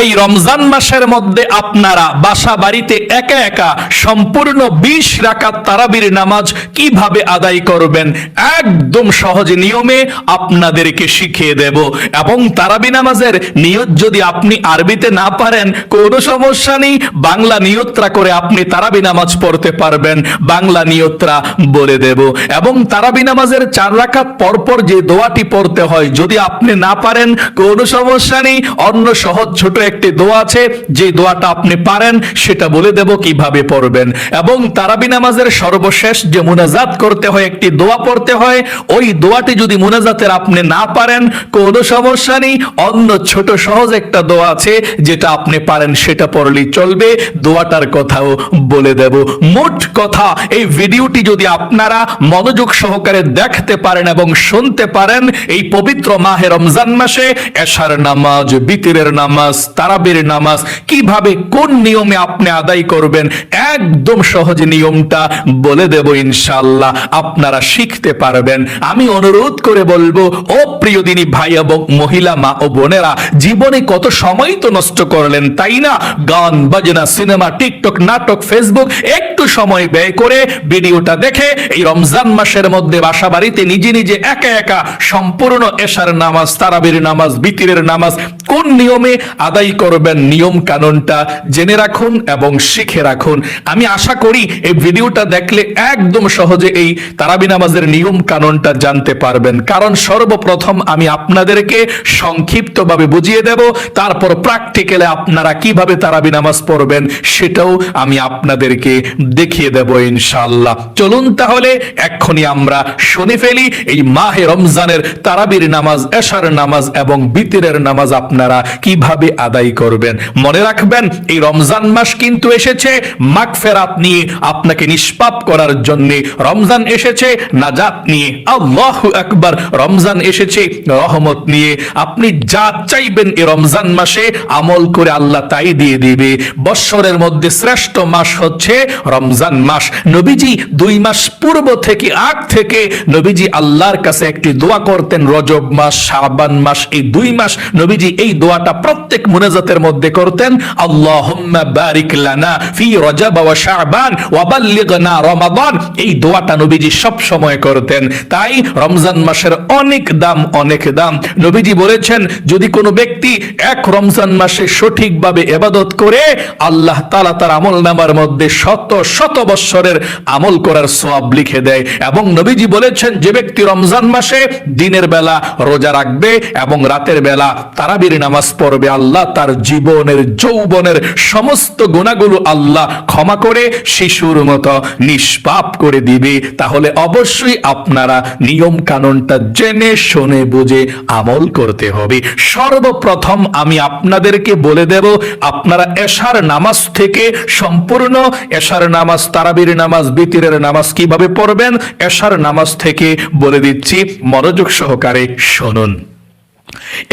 এই রমজান মাসের মধ্যে আপনারা বাসা বাড়িতে একা একা সম্পূর্ণ বিশ রাকাত তারাবির নামাজ কীভাবে আদায় করবেন? একদম সহজ নিয়মে আপনাদেরকে শিখিয়ে দেব। এবং তারাবি নামাজের নিয়ত যদি আপনি আরবিতে না পারেন, কোনো সমস্যা নেই। বাংলা নিয়ত্রা করে আপনি তারাবি নামাজ পড়তে পারবেন। বাংলা নিয়ত্রা বলে দেব। এবং তারাবি নামাজের চার রাকাত পরপর যে দোয়াটি পড়তে হয়, যদি আপনি না পারেন, কোনো সমস্যা নেই। অন্য সহজ ছোট একটি দোয়া আছে, যে দোয়াটা আপনি পারেন, সেটা বলে দেব কীভাবে পড়বেন। এবং তারাবি নামাজের সর্বশেষ যে মুনাজাত করতে হয়, একটি দোয়া পড়তে হয়, ওই দোয়াটি যদি মুনাজাতের আপনি না পারেন, কোনো সমস্যা নেই। অন্য ছোট সহজ একটা দোয়া আছে, যেটা আপনি পারেন, সেটা পড়লেই চলবে। দোয়াটার কথাও বলে দেব। মোট কথা, এই ভিডিওটি যদি আপনারা মনোযোগ সহকারে দেখতে পারেন এবং শুনতে পারেন, এই পবিত্র মাহে রমজান মাসে এশার নামাজ, বিতিরের নামাজ তারাবির নামাজ, কীভাবে কোন নিয়মে আপনি আদায় করবেন, একদম সহজ নিয়মটা বলে দেব ইনশাল্লাহ আপনারা শিখতে পারবেন। আমি অনুরোধ করে বলব, ও প্রিয় দিনী ভাই এবং মহিলা মা ও বোনেরা, জীবনে কত সময় তো নষ্ট করলেন, তাই না? গান, বাজনা, সিনেমা, টিকটক, নাটক, ফেসবুক, একটু সময় ব্যয় করে ভিডিওটা দেখে এই রমজান মাসের মধ্যে বাসা বাড়িতে নিজে নিজে একা একা সম্পূর্ণ এশার নামাজ, তারাবির নামাজ বিতিরের নামাজ কোন নিয়মে আদায় করবেন নিয়ম কানুনটা জেনে রাখুন এবং শিখে রাখুন। আমি আশা করি এই ভিডিওটা দেখলে একদম সহজে এই তারাবি নামাজের নিয়ম কানুনটা জানতে পারবেন। কারণ সর্বপ্রথম আমি আপনাদেরকে সংক্ষিপ্তভাবে বুঝিয়ে দেব, তারপর প্র্যাকটিক্যালে আপনারা কীভাবে তারাবি নামাজ পড়বেন সেটাও আমি আপনাদেরকে দেখিয়ে দেব ইনশাআল্লাহ। চলুন তাহলে এক্ষুনি আমরা শুনে ফেলি, এই মাহে রমজানের তারাবির নামাজ, এশার নামাজ এবং বিতিরের নামাজ আপনারা কীভাবে আদায় করবেন? মনে রাখবেন, এই রমজান মাস কিন্তু এসেছে মাগফেরাত নিয়ে, আপনাকে নিষ্পাপ করার জন্য। রমজান এসেছে নাজাত নিয়ে, আল্লাহু আকবার। রমজান এসেছে রহমত নিয়ে। আপনি যা চাইবেন এই রমজান মাসে, আমল করে আল্লাহ তাই দিয়ে দিবে। বৎসরের মধ্যে শ্রেষ্ঠ মাস হচ্ছে রমজান মাস। নবীজি দুই মাস পূর্ব থেকে আগ থেকে নবীজি আল্লাহর কাছে একটি দোয়া করতেন, রজব মাস, শাবান মাস, এই দুই মাস নবীজি এই দোয়াটা প্রত্যেক মুনাজাতের মধ্যে করতেন, আল্লাহুম্মা বারিক লানা ফি রজব ওয়া শাবান ওয়া বাল্লিগনা রমাদান। এই দোয়াটা নবীজি সব সময় করতেন। তাই রমজান মাসের অনেক দাম অনেক দাম। নবীজি বলেছেন, যদি কোনো ব্যক্তি এক রমজান মাসে সঠিকভাবে এবাদত করে, আল্লাহ তাআলা তার আমল নামার মধ্যে শত শত বৎসরের আমল করার সওয়াব লিখে দেয়। এবং নবীজি বলেছেন, যে ব্যক্তি রমজান মাসে দিনের বেলা রোজা রাখবে এবং রাতের বেলা তারাবির নামাজ পড়বে আল্লাহ, তার জীবনের, যৌবনের সমস্ত গুণাগুলো আল্লাহ ক্ষমা করে, শিশুর মতো নিষ্পাপ করে দিবে। তাহলে অবশ্যই আপনারা নিয়ম কানুনটা জেনে, শুনে, বুঝে আমল করতে হবে। সর্বপ্রথম আমি আপনাদেরকে বলে দেব, আপনারা এশার নামাজ থেকে সম্পূর্ণ, এশার নামাজ তারাবির নামাজ, বিতিরের নামাজ কীভাবে পড়বেন, এশার নামাজ থেকে বলে দিচ্ছি, মনোযোগ সহকারে শুনুন।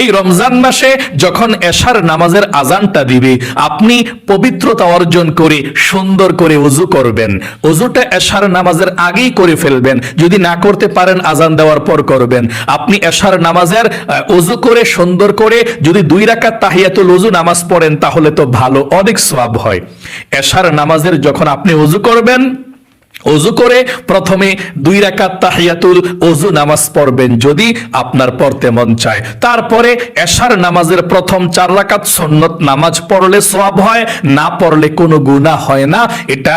এই রমজান মাসে যখন এশার নামাজের আজানটা দিবে, আপনি পবিত্রতা অর্জন করে, সুন্দর করে উজু করবেন। উজুটা এশার নামাজের আগেই করে ফেলবেন। যদি না করতে পারেন, আজান দেওয়ার পর করবেন। আপনি এশার নামাজের উজু করে, সুন্দর করে যদি দুই রাকাত তাহিয়াতুল উজু নামাজ পড়েন, তাহলে তো ভালো অনেক সওয়াব হয়। এশার নামাজের যখন আপনি উজু করবেন অজু করে প্রথমে দুই রাকাত তাহিয়াতুল অজু নামাজ পড়বেন যদি আপনার পড়তে মন চায়। তারপরে এশার নামাজের প্রথম চার রাকাত সন্ন্যত নামাজ পড়লে সব হয়, না পড়লে কোনো গুণা হয় না। এটা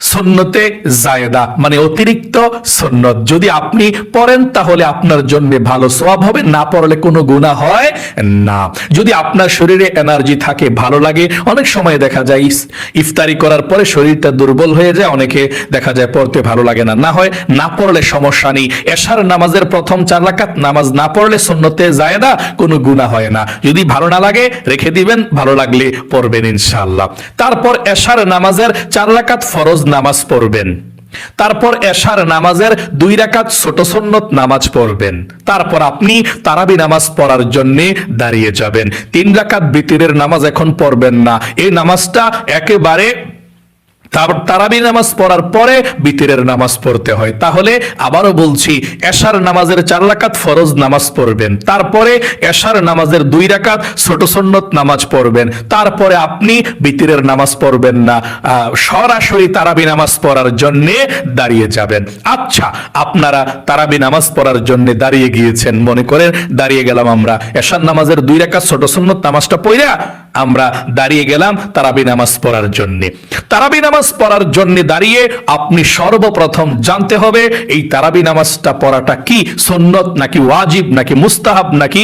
সুন্নতে জায়দা মানে অতিরিক্ত সুন্নত। যদি আপনি পড়েন, তাহলে আপনার জন্য ভালো সওয়াব হবে, না পড়লে কোনো গুনাহ হয় না। যদি আপনার শরীরে এনার্জি থাকে, ভালো লাগে, অনেক সময় দেখা যায় ইফতারি করার পরে শরীরটা দুর্বল হয়ে যায়, অনেকে দেখা যায় পড়তে ভালো লাগে না। না হয় না পড়লে সমস্যা নেই। এশার নামাজের প্রথম চার রাকাত নামাজ না পড়লে সুন্নতে জায়দা, কোনো গুনাহ হয় না। যদি ভালো না লাগে, রেখে দিবেন, ভালো লাগলে পড়বেন ইনশাআল্লাহ। তারপর এশার নামাজের চার রাকাত ফরজ নামাজ পড়বেন। তারপর এশার নামাজের দুই রাকাত ছোট সন্নত নামাজ পড়বেন। তারপর আপনি তারাবি নামাজ পড়ার জন্য দাঁড়িয়ে যাবেন। তিন রাকাত বিতিরের নামাজ এখন পড়বেন না। এই নামাজটা একেবারে তারপর তারাবি নামাজ পড়ার পরে বিতিরের নামাজ পড়তে হয়। তাহলে আবারও বলছি, এশার নামাজের চার রাকাত ফরজ নামাজ পড়বেন। তারপরে এশার নামাজের দুই রাকাত ছোট সন্নত নামাজ পড়বেন। তারপরে আপনি বিতিরের নামাজ পড়বেন না। সরাসরি তারাবি নামাজ পড়ার জন্যে দাঁড়িয়ে যাবেন। আচ্ছা আপনারা তারাবি নামাজ পড়ার জন্য দাঁড়িয়ে গিয়েছেন, মনে করেন দাঁড়িয়ে গেলাম আমরা। এশার নামাজের দুই রাকাত ছোট সন্নত নামাজটা পড়া আমরা দাঁড়িয়ে গেলাম তারাবি নামাজ পড়ার জন্য। তারাবি নামাজ পড়ার জন্য দাঁড়িয়ে আপনি সর্বপ্রথম জানতে হবে, এই তারাবি নামাজটা পড়াটা কি সুন্নত নাকি ওয়াজিব নাকি মুস্তাহাব নাকি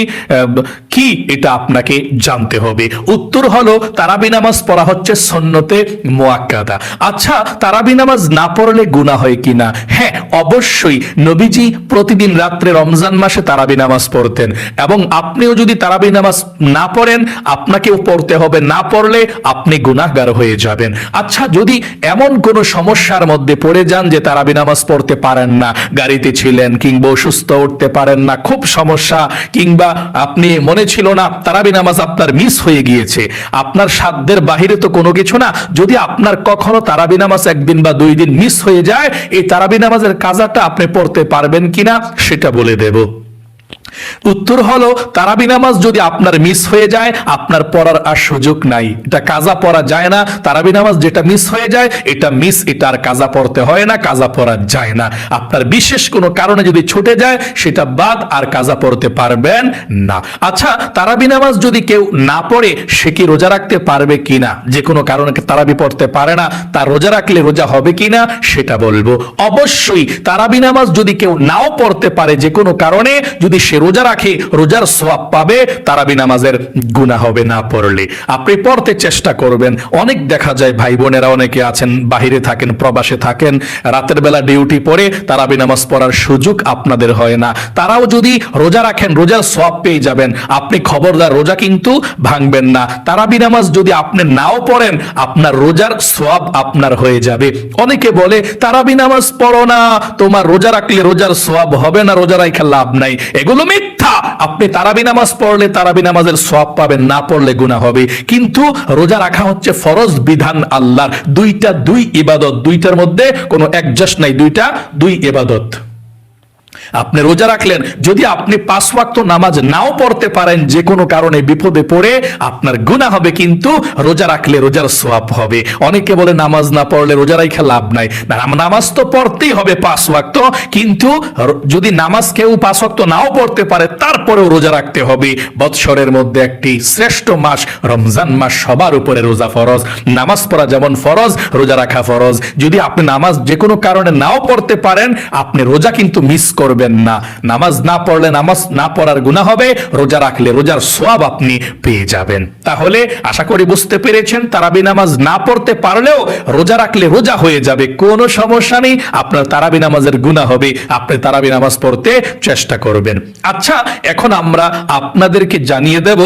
কি এটা আপনাকে জানতে হবে। উত্তর হলো, তারাবি নামাজ পড়া হচ্ছে সন্নতে মোয়াক্কাদা। আচ্ছা তারাবি নামাজ না পড়লে গুণা হয় কিনা হ্যাঁ অবশ্যই নবীজি প্রতিদিন রাত্রে রমজান মাসে তারাবি নামাজ পড়তেন। এবং আপনিও যদি তারাবি নামাজ না পড়েন আপনাকেও পড়তে হবে, না পড়লে আপনি গুনাহগার হয়ে যাবেন। আচ্ছা যদি এমন কোনো সমস্যার মধ্যে পড়ে যান যে তারাবি নামাজ পড়তে পারেন না, গাড়িতে ছিলেন কিংবা অসুস্থ উঠতে পারেন না, খুব সমস্যা, কিংবা আপনি, মনে ছিল না তারাবি নামাজ আপনার মিস হয়ে গিয়েছে, আপনার সাধ্যের বাহিরে তো কোনো কিছু না, যদি আপনার কখনো তারাবি নামাজ একদিন বা দুই দিন মিস হয়ে যায়, এই তারাবি নামাজের কাজাটা আপনি পড়তে পারবেন কিনা সেটা বলে দেব। উত্তর হলো, তারাবি নামাজ যদি আপনার মিস হয়ে যায়, আপনার পড়ার আর সুযোগ নাই। এটা কাজা পড়া যায় না। তারাবি নামাজ যেটা মিস হয়ে যায়, এটা মিস এটা আর কাজা পড়তে হয় না, কাজা পড়া যায় না। আপনার বিশেষ কোনো কারণে যদি ছুটে যায়, সেটা বাদ আর কাজা পড়তে পারবেন না। আচ্ছা তারাবি নামাজ যদি কেউ না পড়ে, সে কি রোজা রাখতে পারবে কিনা? যে কোনো কারণে তারাবি পড়তে পারে না তার রোজা রাখলে রোজা হবে কিনা, সেটা বলব। অবশ্যই, তারাবি নামাজ যদি কেউ নাও পড়তে পারে, যে কোনো কারণে, যদি সে রোজা রাখে, রোজার সোয়াব পাবে, তারাবি নামাজের গুণা হবে না পড়লে। আপনি পড়তে চেষ্টা করবেন। অনেক দেখা যায় ভাই বোনেরা অনেকে আছেন, বাহিরে থাকেন, প্রবাসে থাকেন, রাতের বেলা ডিউটি পড়ে তারাবি নামাজ পড়ার সুযোগ আপনাদের হয় না। তারাও যদি রোজা রাখেন, রোজার সোয়াব পেয়ে যাবেন। আপনি খবরদার, রোজা কিন্তু ভাঙবেন না। তারাবি নামাজ যদি আপনি নাও পড়েন, আপনার রোজার সোয়াব আপনার হয়ে যাবে। অনেকে বলে, তারাবি নামাজ পড়ো না, তোমার রোজা রাখলে রোজার সোয়াব হবে না, রোজা রাখা লাভ নাই। এগুলো মিথ্যা আপনি তারাবি নামাজ পড়লে তারাবি নামাজের সব পাবেন, না পড়লে গুণা হবে। কিন্তু রোজা রাখা হচ্ছে ফরজ বিধান আল্লাহর। দুইটা দুই ইবাদত, দুইটার মধ্যে কোনো একজাস্ট নাই, দুইটা দুই ইবাদত। আপনি রোজা রাখলেন, যদি আপনি পাঁচ ওয়াক্ত নামাজ নাও পড়তে পারেন, যে কোনো কারণে বিপদে পড়ে আপনার গুনাহ হবে, কিন্তু রোজা রাখলে রোজার সোয়াব হবে। অনেকে বলে, নামাজ না পড়লে রোজা রাখা লাভ নাই। নামাজ তো পড়তেই হবে পাঁচ ওয়াক্ত, কিন্তু যদি নামাজ কেউ পাঁচ ওয়াক্ত নাও পড়তে পারে, তারপরেও রোজা রাখতে হবে। বৎসরের মধ্যে একটি শ্রেষ্ঠ মাস, রমজান মাস সবার উপরে রোজা ফরজ। নামাজ পড়া যেমন ফরজ, রোজা রাখা ফরজ। যদি আপনি নামাজ যে কোনো কারণে নাও পড়তে পারেন, আপনি রোজা কিন্তু মিস করবেন। না। নামাজ না পড়লে নামাজ না পড়ার গুণা হবে, রোজা রাখলে রোজার সোয়াব আপনি পেয়ে যাবেন। তাহলে আশা করি বুঝতে পেরেছেন, তারাবি নামাজ না পড়তে পারলেও রোজা রাখলে রোজা হয়ে যাবে, কোনো সমস্যা নেই, আপনার তারাবি নামাজের গুণা হবে, আপনি তারাবি নামাজ পড়তে চেষ্টা করবেন। আচ্ছা এখন আমরা আপনাদেরকে জানিয়ে দেব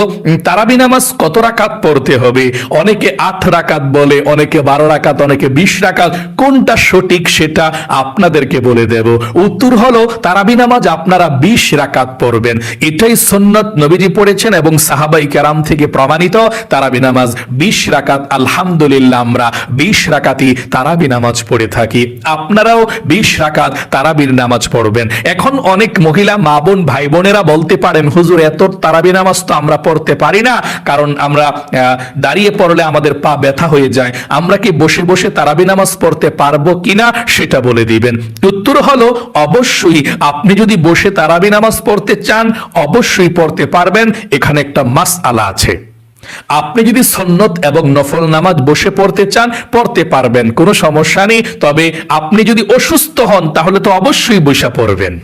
তারাবি নামাজ কত রাকাত পড়তে হবে? অনেকে আট রাকাত বলে, অনেকে বারো রাকাত, অনেকে বিশ রাকাত, কোনটা সঠিক সেটা আপনাদেরকে বলে দেব। উত্তর হলো তারাবি নামাজ আপনারা বিশ রাকাত পড়বেন। এটাই সন্ন্যত নবীজি পড়েছেন এবং সাহাবাই কেরাম থেকে প্রমাণিত তারাবি নামাজ বিশ রাকাত, আলহামদুলিল্লাহ আমরা বিশ রাকাতই তারাবি নামাজ পড়ে থাকি। আপনারাও বিশ রাকাত তারাবির নামাজ পড়বেন। এখন অনেক মহিলা মা বোন, ভাই বোনেরা বলতে পারেন, হুজুর, এত তারাবি নামাজ তো আমরা পড়তে পারি না। কারণ আমরা দাঁড়িয়ে পড়লে আমাদের পা ব্যথা হয়ে যায়। আমরা কি বসে বসে তারাবি নামাজ পড়তে পারব কিনা সেটা বলে দিবেন। উত্তর হলো, অবশ্যই আপনি যদি বসে তারাবি নামাজ পড়তে চান, অবশ্যই পড়তে পারবেন। এখানে একটা মাস আলা আছে। আপনি যদি সন্নত এবং নফল নামাজ বসে পড়তে চান, পড়তে পারবেন, কোনো সমস্যা নেই। তবে আপনি যদি অসুস্থ হন, তাহলে তো অবশ্যই বসে পড়বেন।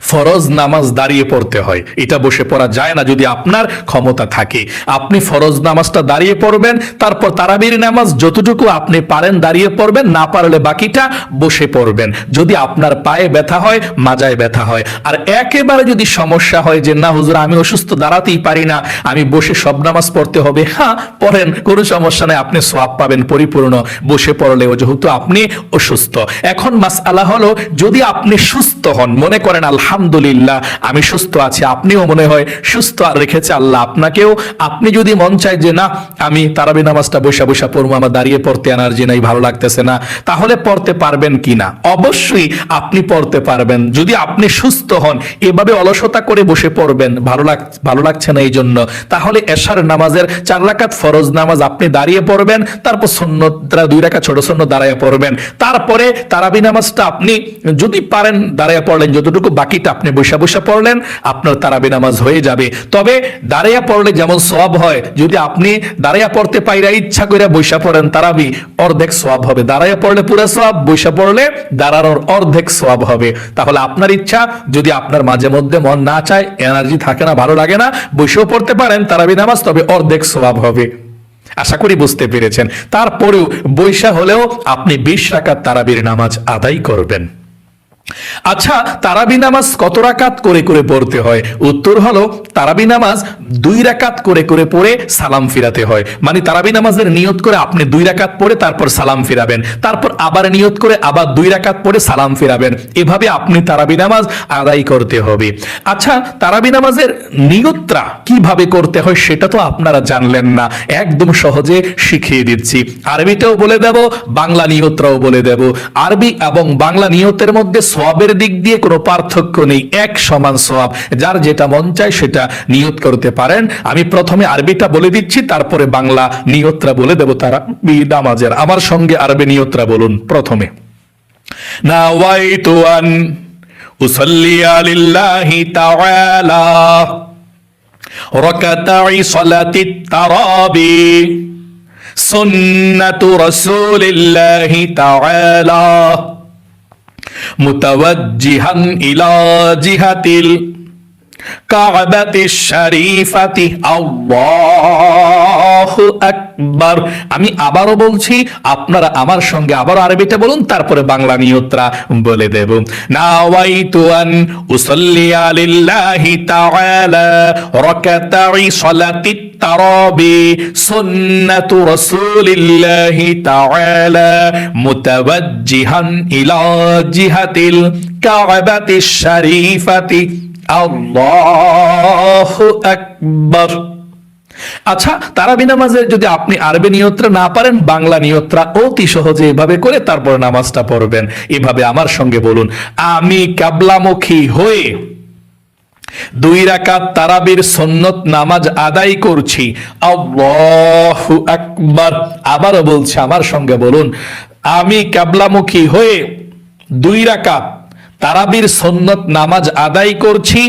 ফরজ নামাজ দাঁড়িয়ে পড়তে হয়। এটা বসে পড়া যায় না যদি আপনার ক্ষমতা থাকে। আপনি ফরজ নামাজটা দাঁড়িয়ে পড়বেন, তারপর তারাবির নামাজ যতটুকু আপনি পারেন দাঁড়িয়ে পড়বেন, না পারলে বাকিটা বসে পড়বেন। যদি আপনার পায়ে ব্যথা হয়, মাজায় ব্যথা হয়। আর একেবারে যদি সমস্যা হয় যে, না হুজুর, আমি অসুস্থ, দাঁড়াতেই পারি না, আমি বসে সব নামাজ পড়তে হবে। হ্যাঁ পড়েন, কোনো সমস্যা নেই, আপনি সোয়াব পাবেন পরিপূর্ণ। বসে পড়লেও যেহেতু আপনি অসুস্থ। এখন মাস আলা হলো, যদি আপনি সুস্থ হন, মনে করেন আলহামদুলিল্লাহ, আমি সুস্থ আছি। আপনিও মনে হয় সুস্থ রেখেছে আল্লাহ আপনাকেও। আপনি যদি মন চায় যে না, আমি তারাবি নামাজটা পড়ব, আমার দাঁড়িয়ে পড়তে এনার্জি নাই, ভালো লাগতেছে না, তাহলে পড়তে পারবেন কিনা অবশ্যই আপনি পড়তে পারবেন। যদি আপনি সুস্থ হন, এভাবে অলসতা করে বসে পড়বেন, ভালো লাগ, ভালো লাগছে না এই জন্য তাহলে এশার নামাজের চার রাকাত ফরজ নামাজ আপনি দাঁড়িয়ে পড়বেন, তারপর সন্ন্যতরা দুই রাকাত ছোট সন্ন্য দাঁড়ায় পড়বেন। তারপরে তারাবি নামাজটা আপনি যদি পারেন দাঁড়ায় পড়লেন, যতটুকু বাকিটা আপনি বৈশা বৈশা পড়লেন, আপনার তারাবি নামাজ হয়ে যাবে। তবে দাঁড়াইয়া পড়লে যেমন সব হয়, যদি আপনি দাঁড়াইয়া পড়তে পাইরা ইচ্ছা করে বৈশা পড়েন তারাবি, অর্ধেক সব হবে। দাঁড়াইয়া পড়লে পুরো সব বৈশা পড়লে দাঁড়ানোর অর্ধেক সব হবে। তাহলে আপনার ইচ্ছা, যদি আপনার মাঝে মধ্যে মন না চায়, এনার্জি থাকে না, ভালো লাগে না বৈশাও পড়তে পারেন তারাবি নামাজ, তবে অর্ধেক সব হবে। আশা করি বুঝতে পেরেছেন। তারপরেও বৈশা হলেও আপনি বিশ রাকাত তারাবির নামাজ আদায় করবেন। আচ্ছা তারাবি নামাজ কত রাকাত করে করে পড়তে হয়? উত্তর হলো, তারাবি নামাজ দুই রাকাত করে করে পড়ে সালাম ফিরাতে হয়। মানে তারাবি নামাজের নিয়ত করে আপনি দুই রাকাত পড়ে তারপর সালাম ফিরাবেন। তারপর আবার নিয়ত করে আবার দুই রাকাত পড়ে সালাম ফিরাবেন। এভাবে আপনি তারাবি নামাজ আদায় করতে হবে। আচ্ছা তারাবি নামাজের নিয়তটা কীভাবে করতে হয় সেটা তো আপনারা জানলেন না। একদম সহজে শিখিয়ে দিচ্ছি। আরবিতেও বলে দেব, বাংলা নিয়তটাও বলে দেব। আরবি এবং বাংলা নিয়তের মধ্যে সোয়াবের দিক দিয়ে কোনো পার্থক্য নেই, এক সমান সোয়াব যার যেটা মন চায় সেটা নিয়ত করতে পারেন। আমি প্রথমে আরবিটা বলে দিচ্ছি, তারপরে বাংলা নিয়তরা বলে দেব তারা। নামাজের, আমার সঙ্গে আরবি নিয়তরা বলুন প্রথমে। নাওয়াইতু আন উসাল্লিয়া লিল্লাহি তাআলা। முத்தவஜிஹன் இலா ஜிஹத்தில் আমি আবারও বলছি, আপনারা আমার সঙ্গে আবারও আরবিতে বলুন, তারপরে বাংলা নিয়ত্রা বলে দেব। নাওয়াইতু ইলা কাবাতি শরীফাতি আল্লাহ আকবর। আচ্ছা তারাবি নামাজের যদি আপনি আরবি নিয়ত্রা না পারেন, বাংলা নিয়ত্রা অতি সহজে এভাবে করে তারপর নামাজটা পড়বেন। এভাবে আমার সঙ্গে বলুন, আমি কাবলামুখী হয়ে দুই রাকাত তারাবির সন্নত নামাজ আদায় করছি। আল্লাহু আকবার। আবারও বলছি, আমার সঙ্গে বলুন, আমি কাবলামুখী হয়ে দুই রাকাত তারাবির সন্ন্যত নামাজ আদায় করছি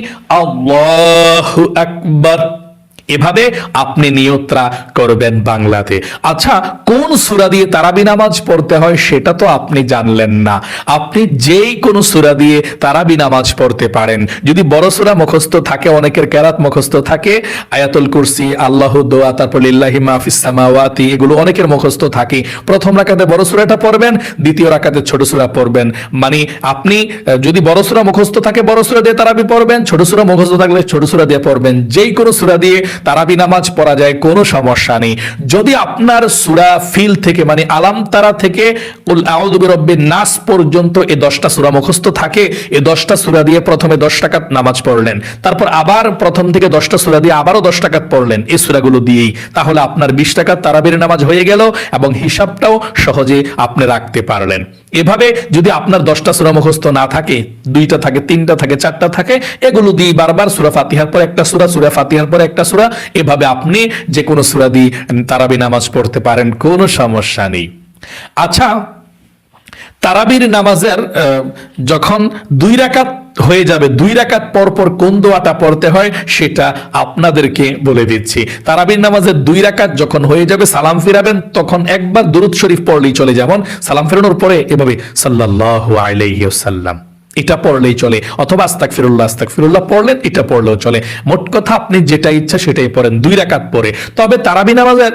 আল্লাহু আকবার। এভাবে আপনি নিয়ত্রা করবেন বাংলাতে। আচ্ছা কোন সুরা দিয়ে তারাবি নামাজ পড়তে হয় সেটা তো আপনি জানলেন না। আপনি যেই কোনো সুরা দিয়ে তারাবি নামাজ পড়তে পারেন। যদি বড় সুরা মুখস্থ থাকে, অনেকের কেরাত মুখস্থ থাকে, আয়াতুল কুরসি আল্লাহ দোয়া, তারপর লিল্লাহি মাহফিস সামাওয়াতি, এগুলো অনেকের মুখস্থ থাকে। প্রথম রাকাতে বড় সুরাটা পড়বেন, দ্বিতীয় রাকাতে ছোট সুরা পড়বেন। মানে আপনি যদি বড় সুরা মুখস্থ থাকে, বড় সুরা দিয়ে তারাবি পড়বেন, ছোট সুরা মুখস্থ থাকলে ছোট সুরা দিয়ে পড়বেন। যেই কোনো সুরা দিয়ে তারাবি নামাজ পড়া যায়, কোনো সমস্যা নেই। যদি আপনার সুরা ফিল থেকে মানে আলাম তারা থেকে নাস পর্যন্ত এই দশটা সুরা মুখস্থ থাকে এই দশটা সুরা দিয়ে প্রথমে দশ টাকাত নামাজ পড়লেন। তারপর আবার প্রথম থেকে দশটা সুরা দিয়ে আবারও দশ টাকাত পড়লেন এই সুরাগুলো দিয়েই। তাহলে আপনার বিশ টাকার তারাবির নামাজ হয়ে গেল এবং হিসাবটাও সহজে আপনি রাখতে পারলেন। এভাবে যদি আপনার দশটা সুরা মুখস্থ না থাকে, দুইটা থাকে, তিনটা থাকে, চারটা থাকে, এগুলো দিয়ে বারবার সুরা ফাতিহার পর একটা সুরা সুরা ফাতিহার পর একটা সুরা, এভাবে আপনি যে কোনো সুরা দিয়ে তারাবি নামাজ পড়তে পারেন, কোনো সমস্যা নেই। আচ্ছা তারাবির নামাজের যখন দুই রাকাত হয়ে যাবে। দুই রাকাত পর পর কোন দোয়াটা পড়তে হয় সেটা আপনাদেরকে বলে দিচ্ছি। তারাবির নামাজের দুই রাকাত যখন হয়ে যাবে, সালাম ফিরাবেন, তখন একবার দুরুদ শরীফ পড়লেই চলে যেমন সালাম ফেরানোর পরে এভাবে সাল্লাল্লাহু আলাইহি ওয়াসাল্লাম। এটা পড়লেই চলে। অথবা আস্তাক ফিরুল্লাহ আস্তাক ফিরুল্লাহ পড়লেন, এটা পড়লেও চলে। মোট কথা আপনি যেটা ইচ্ছা সেটাই পড়েন, দুই রাকাত পরে। তবে তারাবি নামাজের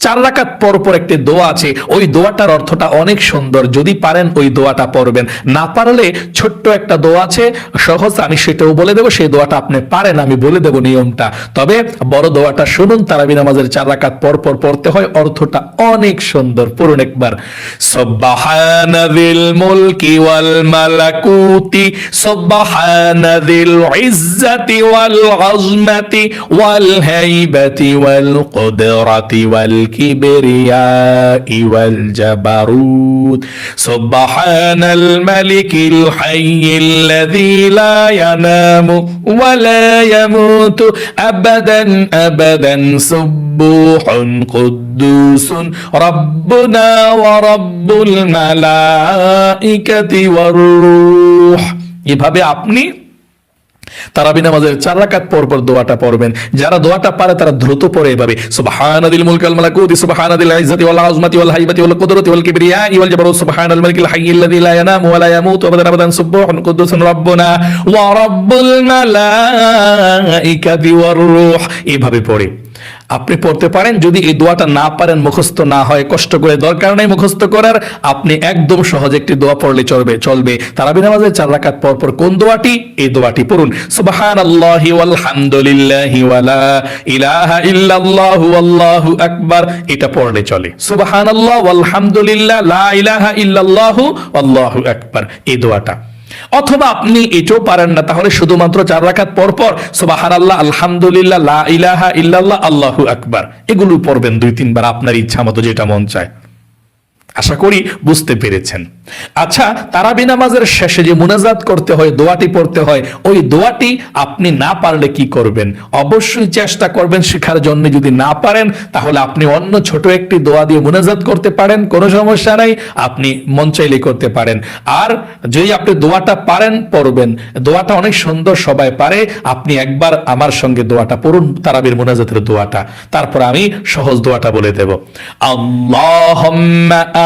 চার রাকাত পর পর একটি দোয়া আছে। ওই দোয়াটার অর্থটা অনেক সুন্দর। যদি পারেন ওই দোয়াটা পড়বেন। না পারলে ছোট্ট একটা দোয়া আছে, সহজ, আমি সেটাও বলে দেবো, সেই দোয়াটা আপনি পারেন, আমি বলে দেবো নিয়মটা। তবে বড় দোয়াটা শুনুন তারাবি নামাজের চার রাকাত পর পর পড়তে হয়, অর্থটা অনেক সুন্দর। পড়ুন একবার। সুবহানাযিল মুলকি ওয়াল মালাকুতি সুবহানাযিল ইজ্জাতি ওয়াল আযমাতি ওয়াল হাইবাতি ওয়াল কুদরাতি ওয়াল কিবরিয়াই ওয়াল জাবারুত সুবহানাল মালিকিল হাইয়িল লাযী লা ইয়ানামু ওয়া লা ইয়ামুতু আবাদান আবাদান সুবহুন কুদ্দুসুন রব্বুনা ওয়া রব্বুল মালাইকাতি ওয়ার রূহ এভাবে আপনি তারাবি নামাজের চার রাকাত পর পর দোয়াটা পড়বেন। যারা দোয়াটা পারে তারা দ্রুত পড়ে এভাবে, সুবহানাদিল মুলকাল মালাকুতি, সুবহানাদিল ইজ্জাতি ওয়াল আযমাতি ওয়াল হাইবাতি ওয়াল কুদরতি ওয়াল কিবরিয়া ওয়াল জাবারুত সুবহানাল মালিকিল হাইয়িল লাযী লা ইয়ানামু ওয়া লা ইয়ামুতু আবাদান আবাদান, সুবহান কুদ্দুসুন রাব্বুনা, ওয়া রাব্বুল মালাইকাতি ওয়ার রূহ। এভাবে পড়ে। আপনি পড়তে পারেন, যদি এই দোয়াটা না পারেন, মুখস্থ না হয়, কষ্ট করে দরকার নেই মুখস্থ করার, আপনি একদম সহজ একটি দোয়া পড়লে চলবে চলবে। তারাবি নামাজের চার রাকাত পর পর কোন দোয়াটি? এই দোয়াটি পড়ুন। সুবহানাল্লাহি ওয়ালা ইলাহা আল্লাহু আকবার। এটা পড়লে চলে। সুবহানাল্লাহ লা ইলাহা ইল্লাল্লাহু আল্লাহু আকবার। এই দোয়াটা। অথবা আপনি এটাও পারেন না, তাহলে শুধুমাত্র চার রাখাত পরপর পর সুবাহান আল্লাহ আলহামদুলিল্লাহ ইলাহা ইল্লাল্লাহ, আল্লাহু আকবার। এগুলো পড়বেন দুই তিনবার, আপনার ইচ্ছা মতো যেটা মন চায়। আশা করি বুঝতে পেরেছেন। আচ্ছা তারাবি নামাজের শেষে যে মুনাজাত করতে হয়, দোয়াটি পড়তে হয়, ওই দোয়াটি আপনি না পারলে কি করবেন? অবশ্যই চেষ্টা করবেন শেখার জন্য। যদি না পারেন, তাহলে আপনি অন্য ছোট একটি দোয়া দিয়ে মুনাজাত করতে পারেন, কোনো সমস্যা নাই, আপনি মন চাইলে করতে পারেন। আর যদি আপনি দোয়াটা পারেন, পড়বেন। দোয়াটা অনেক সুন্দর, সবাই পারে। আপনি একবার আমার সঙ্গে দোয়াটা পড়ুন, তারাবির মুনাজাতের দোয়াটা। তারপর আমি সহজ দোয়াটা বলে দেব। আল্লাহুম্মা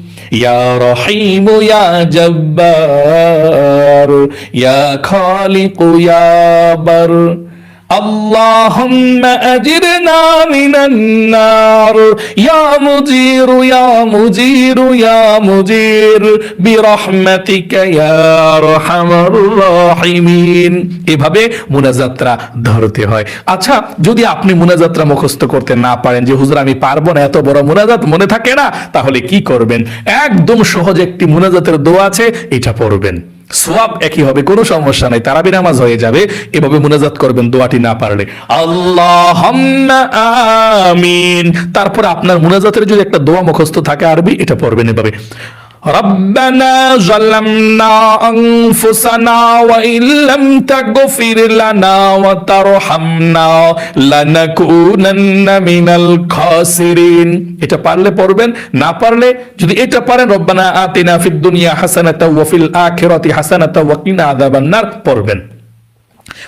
يا رحيم يا جبار يا خالق يا بر. اللهم أجرنا من النار يا مجير يا مجير يا مجير برحمتك يا أرحم الراحمين এভাবে মুনাজাত্রা ধরতে হয় আচ্ছা যদি আপনি মুনাজাত্রা মুখস্থ করতে না পারেন যে হুজুর আমি পারবো না এত বড় মুনাজাত মনে থাকে না তাহলে কি করবেন একদম সহজ একটি মুনাজাতের দোয়া আছে এটা পড়বেন সোয়াব একই হবে, কোনো সমস্যা নাই। তারাবি নামাজ হয়ে যাবে, এভাবে মুনাজাত করবেন দোয়াটি না পারলে। আল্লাহ আমিন। তারপর আপনার মুনাজাতের যদি একটা দোয়া মুখস্থ থাকে আরবি, এটা পড়বেন এভাবে। ربنا ظلمنا أنفسنا وإن لم تغفر لنا وترحمنا لنكونن من الخاسرين এটা পারলে পড়বেন না পারলে যদি এটা পারেন রব্বানা আতিনা ফিদ দুনিয়া হাসানাতা ওয়া ফিল আখিরাতি হাসানাতা ওয়া কিনা আযাবান নার পড়বেন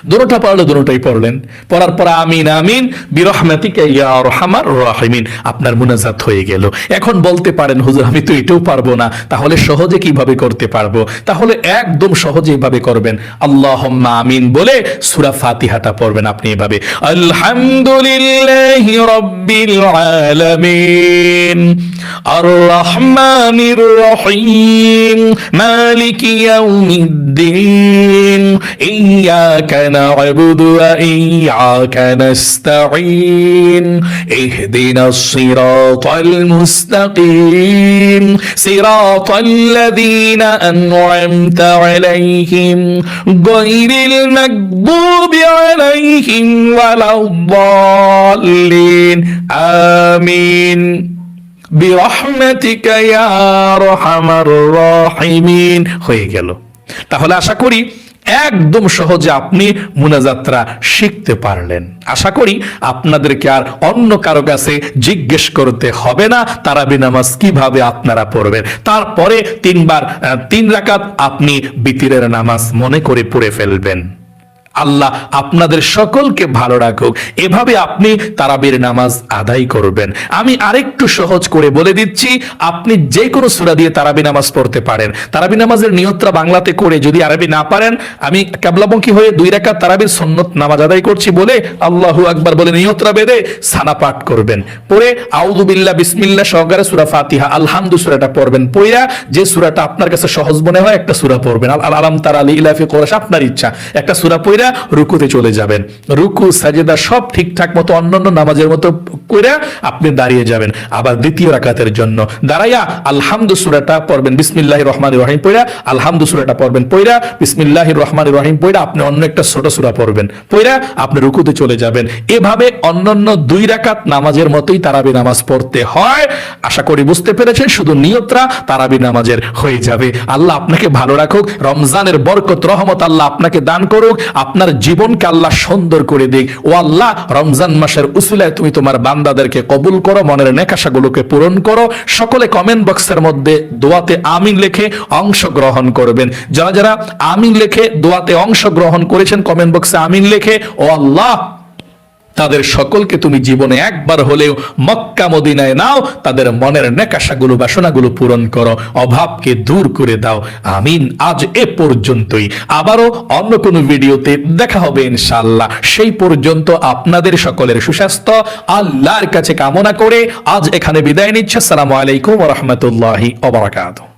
দুটা পড়লে দুটোটাই পড়লেন। পড়ার পর আমিন আমিন, বিরহমাতিকা ইয়া রহমান রাহিমিন। আপনার মুনাজাত হয়ে গেল। এখন বলতে পারেন, হুজুর, আমি তো এটাও পারব না। তাহলে সহজে কীভাবে করতে পারব? তাহলে একদম সহজে এভাবে করবেন। আল্লাহ আমিন বলে সুরা ফাতিহাটা পড়বেন আপনি এভাবে। আলহামদুলিল্লাহ রব্বিল আলামিন আর রহমানির রহিম, মালিক ইয়াউমিদ্দিন ইয়াকা نعبد وإياك نستعين اهدنا الصراط المستقيم صراط الذين أنعمت عليهم غير المكذوب عليهم ولا الضالين آمين برحمتك يا أرحم الراحمين হয়ে গেল তাহলে আশা করি একদম সহজে আপনি মুনাজাত্রা শিখতে পারলেন। আশা করি আপনাদেরকে আর অন্য কারও কাছে জিজ্ঞেস করতে হবে না, তারাবি নামাজ কীভাবে আপনারা পড়বেন। তারপরে তিনবার তিন রাকাত আপনি বিতিরের নামাজ মনে করে পড়ে ফেলবেন। আল্লাহ আপনাদের সকলকে ভালো রাখুক। এভাবে আপনি তারাবির নামাজ আদায় করবেন। আমি আরেকটু সহজ করে বলে দিচ্ছি, আপনি যে কোনো সূরা দিয়ে তারাবি নামাজ পড়তে পারেন। তারাবি নামাজের নিয়তটা বাংলাতে করে যদি আরবি না পারেন, আমি কেবলামুখী হয়ে দুই রাকাত তারাবির সন্নত নামাজ আদায় করছি বলে আল্লাহু আকবার বলে নিয়তরা বেঁধে সানা পাঠ করবেন। পরে আউদুবিল্লাহ বিসমিল্লা সহকারে সুরা ফাতিহা, আলহামদু সূরাটা পড়বেন। পইরা যে সুরাটা আপনার কাছে সহজ মনে হয় একটা সুরা পড়বেন। আল- আলাম তারা আলী ইলাফি কোরাস আপনার ইচ্ছা। একটা সুরা পইরা রুকুতে চলে যাবেন। রুকু, সাজেদা সব ঠিকঠাক মতো, অন্যান্য নামাজের মতো কইরা আপনি দাঁড়িয়ে যাবেন আবার দ্বিতীয় রাকাতের জন্য। দাঁড়াইয়া আলহামদু সূরাটা পড়বেন, বিসমিল্লাহির রহমানির রহিম পইরা, আলহামদু সূরাটা পড়বেন, পইরা বিসমিল্লাহির রহমানির রহিম পইরা আপনি অন্য একটা ছোট সূরা পড়বেন। পইরা আপনি রুকুতে চলে যাবেন। এভাবে অন্যান্য দুই রাকাত নামাজের মতোই তারাবি নামাজ পড়তে হয়। আশা করি বুঝতে পেরেছেন, শুধু নিয়তরা তারাবি নামাজের হয়ে যাবে। আল্লাহ আপনাকে ভালো রাখুক, রমজানের বরকত, রহমত আল্লাহ আপনাকে দান করুক। আপনার জীবনকে আল্লাহ সুন্দর করে দিক। ও আল্লাহ, রমজান মাসের উসিলায় তুমি তোমার বান্দাদেরকে কবুল করো, মনের নেকাশাগুলোকে পূরণ করো। সকলে কমেন্ট বক্সের মধ্যে দোয়াতে আমিন লেখে অংশগ্রহণ করবেন। যারা যারা আমিন লেখে দোয়াতে অংশগ্রহণ করেছেন কমেন্ট বক্সে আমিন লেখে, ও আল্লাহ তাদের সকলকে তুমি জীবনে একবার হলেও মক্কা মদিনায় নাও, তাদের মনের নেকাশাগুলো, বাসনাগুলো পূরণ করো, অভাবকে দূর করে দাও। আমিন, আজ এ পর্যন্তই। আবারও অন্য কোনো ভিডিওতে দেখা হবে ইনশাল্লাহ সেই পর্যন্ত আপনাদের সকলের সুস্বাস্থ্য, আল্লাহর কাছে কামনা করে আজ এখানে বিদায় নিচ্ছে। আসসালামু আলাইকুম রহমতুল্লাহি ওবরাকাতুহ